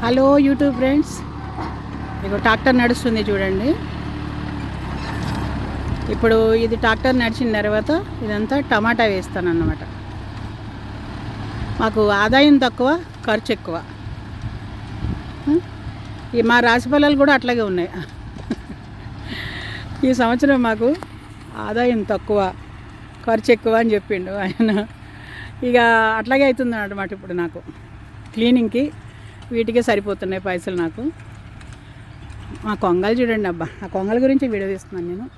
Hello YouTube friends. ఇక tractor నడుస్తుంది చూడండి. ఇప్పుడు ఇది ట్రాక్టర్ నడిచిన తర్వాత ఇదంతా టమాటా వేస్తాను అన్నమాట మాకు ఆదాయం తక్కువ ఖర్చు ఎక్కువ. ఈ మా రాశి ఫలాలు కూడా అట్లాగే ఉన్నాయి. ఈ సంవత్సరం మాకు ఆదాయం తక్కువ ఖర్చు ఎక్కువ అని చెప్పిండు ఆయన. ఇక అట్లాగే అవుతుంది అన్నమాట ఇప్పుడు నాకు. క్లీనింగ్కి వీటికే సరిపోతున్నాయి పైసలు నాకు. ఆ కొంగలు చూడండి అబ్బా. ఆ కొంగల గురించి వీడియో తీస్తున్నాను నేను.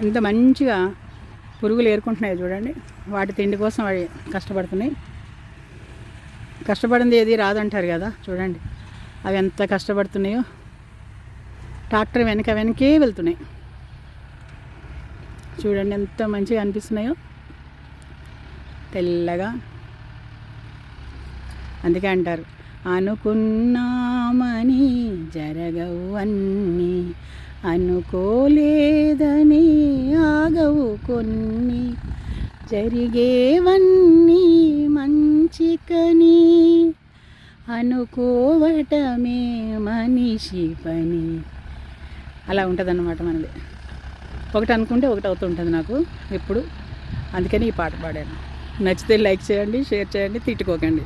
ఇంత మంచిగా పురుగులు ఏరుకుంటున్నాయి చూడండి. వాటి తిండి కోసం అవి కష్టపడుతున్నాయి. కష్టపడింది ఏది రాదంటారు కదా చూడండి. అవి ఎంత కష్టపడుతున్నాయో. ట్రాక్టర్ వెనక వెనకే వెళ్తున్నాయి. చూడండి ఎంత మంచిగా అనిపిస్తున్నాయో. తెల్లగా. అందుకే అంటారు. అనుకున్నామని జరగవు అన్నీ అనుకోలేదని ఆగవు కొన్ని. జరిగేవన్నీ మంచికని అనుకోవటమే మనిషి పని. అలా ఉంటుందన్నమాట మనది. ఒకటి అనుకుంటే ఒకటి అవుతుంటుంది నాకు ఎప్పుడు. అందుకని ఈ పాట పాడాను. నచ్చితే లైక్ చేయండి షేర్ చేయండి తిట్టుకోకండి.